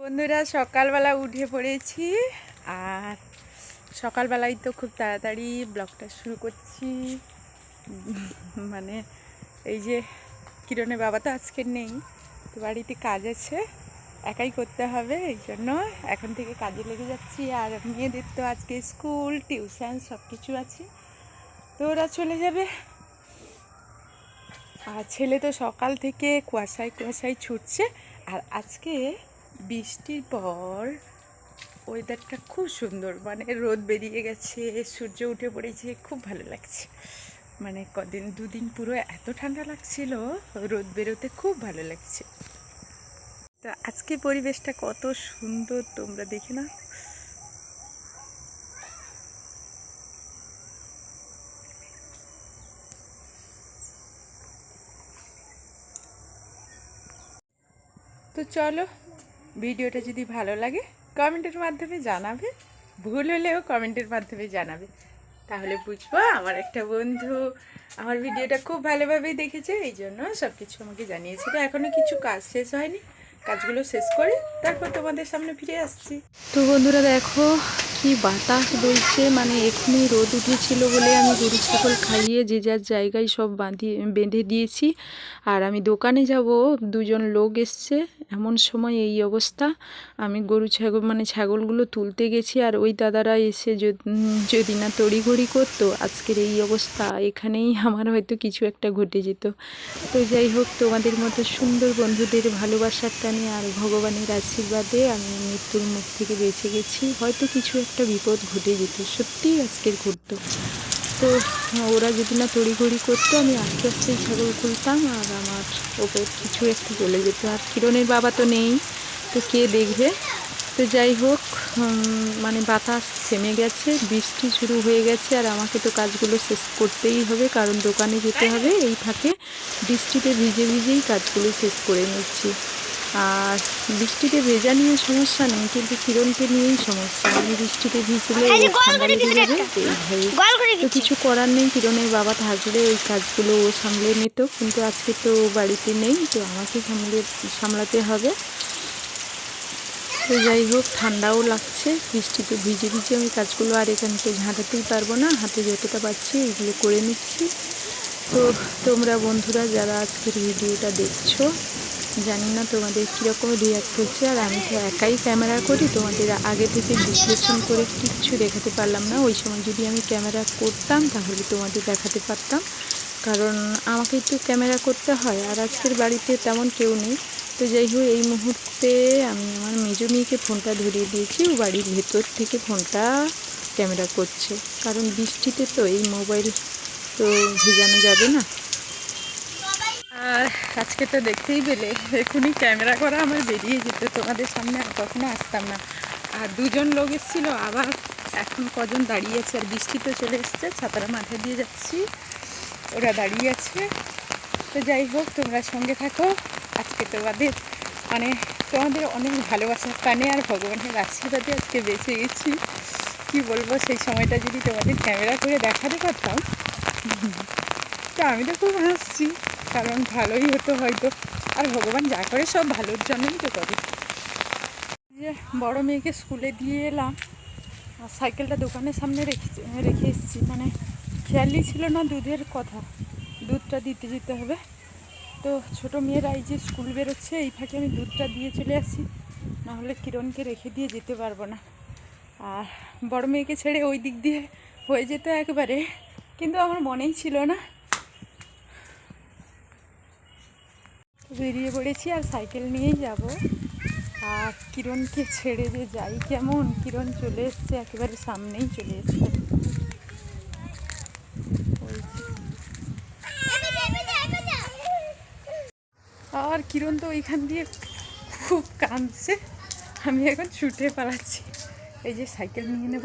বন্ধুরা, সকালবেলা উঠে পড়েছি আর সকালবেলায় তো খুব তাড়াতাড়ি ব্লগটা শুরু করছি। মানে এই যে কিরণের বাবা তো আজকে নেই, তো বাড়িতে কাজ আছে, একাই করতে হবে, এই জন্য এখন থেকে কাজে লেগে যাচ্ছি। আর মেয়েদের তো আজকে স্কুল, টিউশন সব কিছু আছে। তো ওরা চলে যাবে। আর ছেলে তো সকাল থেকে কুয়াশায় কুয়াশায় ছুটছে। আর আজকে বৃষ্টির পর ওয়েদারটা খুব সুন্দর। মানে রোদ বেরিয়ে গেছে, সূর্য উঠে পড়েছে, খুব ভালো লাগছে। মানে কদিন, দুদিন পুরো এত ঠান্ডা লাগছিল, রোদ বেরোতে খুব ভালো লাগছে। তো আজকে পরিবেশটা কত সুন্দর তোমরা দেখে না তো চলো, ভিডিওটা যদি ভালো লাগে, কমেন্টের মাধ্যমে জানাবে। ভুল হলেও কমেন্টের মাধ্যমে জানাবে। তাহলে বুঝব আমার একটা বন্ধু আমার ভিডিওটা খুব ভালোভাবেই দেখেছে, এই জন্য সব কিছু আমাকে জানিয়েছিল। এখনও কিছু কাজ শেষ হয়নি। কাজগুলো শেষ করে তারপর তোমাদের সামনে ফিরে আসছি। তো বন্ধুরা দেখো কি বাতাস বইছে মানে এক্ষুনি রোদ উঠেছিল বলে আমি গরু, ছাগল খাইয়ে যে যার জায়গায় সব বাঁধিয়ে বেঁধে দিয়েছি। আর আমি দোকানে যাব, দুজন লোক এসছে, এমন সময় এই অবস্থা। আমি গরু, ছাগল মানে ছাগলগুলো তুলতে গেছি আর ওই দাদারা এসে যদি না তড়িঘড়ি করতো, আজকের এই অবস্থা, এখানেই আমার হয়তো কিছু একটা ঘটে যেত। তো যাই হোক, তোমাদের মতো সুন্দর বন্ধুদের ভালোবাসার টানে আর ভগবানের আশীর্বাদে আমি মৃত্যুর মুখ থেকে বেঁচে গেছি। হয়তো কিছু একটা বিপদ ঘটে যেত, সত্যিই আজকের ঘটতো। তো, ওরা যদি না তড়িঘড়ি করতো, আমি আস্তে আস্তে ছাগল খুলতাম আর আমার ওপর কিছু একটা চলে যেত। আর কিরণের বাবা তো নেই, তো কে দেখবে? তো যাই হোক মানে বাতাস থেমে গেছে, বৃষ্টি শুরু হয়ে গেছে, আর আমাকে তো কাজগুলো শেষ করতেই হবে, কারণ দোকানে যেতে হবে, এই ফাঁকে বৃষ্টিতে ভিজে ভিজেই কাজগুলো শেষ করে নিচ্ছি। আর বৃষ্টিতে ভেজা নিয়ে সমস্যা নেই কিন্তু কিরণকে নিয়েই সমস্যা। আমি বৃষ্টিতে ভিজলে ঠান্ডা লেগে যাবে। তো কিছু করার নেই কিরণের বাবা থাকলে ওই কাজগুলো ও সামলে নিত। কিন্তু আজকে তো বাড়িতে নেই তো আমাকে সামলে সামলাতে হবে। তো যাই হোক ঠান্ডাও লাগছে। বৃষ্টিতে ভিজে ভিজে আমি কাজগুলো আর এখান থেকে ঝাঁটাতেই পারব না। হাতে যতটা পাচ্ছি এগুলো করে নিচ্ছি। তো তোমরা বন্ধুরা যারা আজকের ভিডিওটা দেখছ জানি না তোমাদের কীরকম রিয়াক্ট হচ্ছে আর আমি তো একাই ক্যামেরা করি, তোমাদের আগে থেকে বিশ্লেষণ করে কিচ্ছু দেখাতে পারলাম না। ওই সময় যদি আমি ক্যামেরা করতাম তাহলে তোমাদের দেখাতে পারতাম। কারণ আমাকে একটু ক্যামেরা করতে হয় আর আজকের বাড়িতে তেমন কেউ নেই। তো যাই হোক, এই মুহূর্তে আমি আমার মেজো মেয়েকে ফোনটা ধরিয়ে দিয়েছি। ও বাড়ির ভেতর থেকে ফোনটা ক্যামেরা করছে। কারণ বৃষ্টিতে তো এই মোবাইল তো ভেজানো যাবে না। আজকে তো দেখতেই পেলে এখনই ক্যামেরা করা আমার বেরিয়ে যেত, তোমাদের সামনে আর কখনো আসতাম না। আর দুজন লোক এসেছিল, আবার এখন কজন দাঁড়িয়ে আছে, আর বৃষ্টি তো চলে এসছে, ছাতারা মাথায় দিয়ে যাচ্ছি, ওরা দাঁড়িয়ে আছে। তো যাই হোক, তোমরা সঙ্গে থাকো, আজকে তোমাদের মানে তোমাদের অনেক ভালোবাসার টানে আর ভগবানের আশীর্বাদে আজকে বেঁচে গেছি। কি বলব, সেই সময়টা যদি তোমাদের ক্যামেরা করে দেখাতে পারতাম। তো আমি তো খুব হাসছি। কারণ ভালোই হতো হয়তো। আর ভগবান যা করে সব ভালোর জন্যই তো করে। যে বড় মেয়েকে স্কুলে দিয়ে এলাম, আর সাইকেলটা দোকানের সামনে রেখে রেখে এসেছি। মানে খেয়ালই ছিল না দুধের কথা। দুধটা দিতে যেতে হবে। তো ছোট মেয়েরা এই যে স্কুল বেরোচ্ছে, এই ফাঁকে আমি দুধটা দিয়ে চলে আসি। নাহলে কিরণকে রেখে দিয়ে যেতে পারব না। আর বড় মেয়েকে ছেড়ে ওই দিক দিয়ে হয়ে যেত একবারে। কিন্তু আমার মনেই ছিল না বেরিয়ে পড়েছি আর সাইকেল নিয়েই যাব। আর কিরণকে ছেড়ে যে যাই কেমন, কিরণ চলে এসছে, একেবারে সামনেই চলে এসছে। আর কিরণ তো ওইখান দিয়ে খুব কাঁদছে, আমি এখন ছুটে পালাচ্ছি। এই যে সাইকেল নিয়ে নেব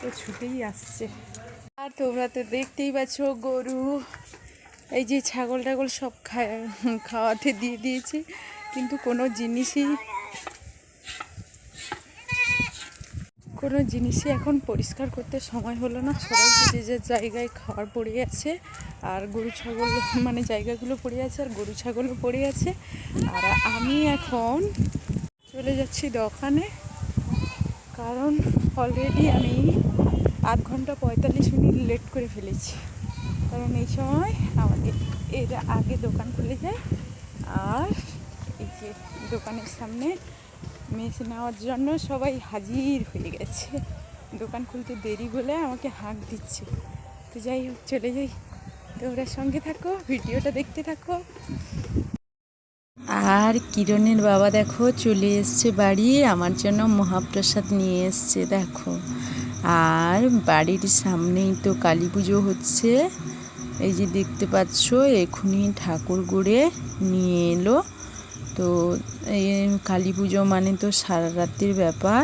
তো ছুটেই আসছে। আর তোমরা তো দেখতেই পাচ্ছ গরু। এই যে ছাগল টাগল সব খাওয়াতে দিয়ে দিয়েছি, কিন্তু কোনো জিনিসই কোনো জিনিসই এখন পরিষ্কার করতে সময় হলো না। সবাই যে যে জায়গায় খাওয়ার পড়ে আছে, আর গরু ছাগল মানে জায়গাগুলো পড়ে আছে, আর গরু ছাগলও পড়ে আছে, আর আমি এখন চলে যাচ্ছি দোকানে, কারণ অলরেডি আমি আধ ঘণ্টা পঁয়তাল্লিশ মিনিট লেট করে ফেলেছি। কারণ এই সময় আমাদের এর আগে দোকান খুলে যায়। আর এই যে দোকানের সামনে মেস নেওয়ার জন্য সবাই হাজির হয়ে গেছে। দোকান খুলতে দেরি বলে আমাকে হাঁক দিচ্ছে। তো যাই হোক, চলে যাই। তো ওরা সঙ্গে থাকো, ভিডিওটা দেখতে থাকো। আর কিরণের বাবা দেখো চলে এসছে বাড়ি। আমার জন্য মহাপ্রসাদ নিয়ে এসছে, দেখো। আর বাড়ির সামনেই তো কালী পুজো হচ্ছে। এই যে দেখতে পাচ্ছ এখনই ঠাকুর গড়ে নিয়ে এলো। তো এই কালী পুজো মানে তো সারা রাত্রির ব্যাপার।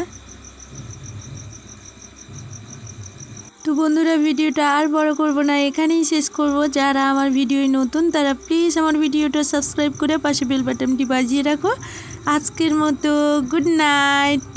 তো বন্ধুরা, ভিডিওটা আর বড় করব না, এখানেই শেষ করব। যারা আমার ভিডিও নতুন, তারা প্লিজ আমার ভিডিওটা সাবস্ক্রাইব করে পাশে বেল বাটনটি বাজিয়ে রাখো। আজকের মতো গুড নাইট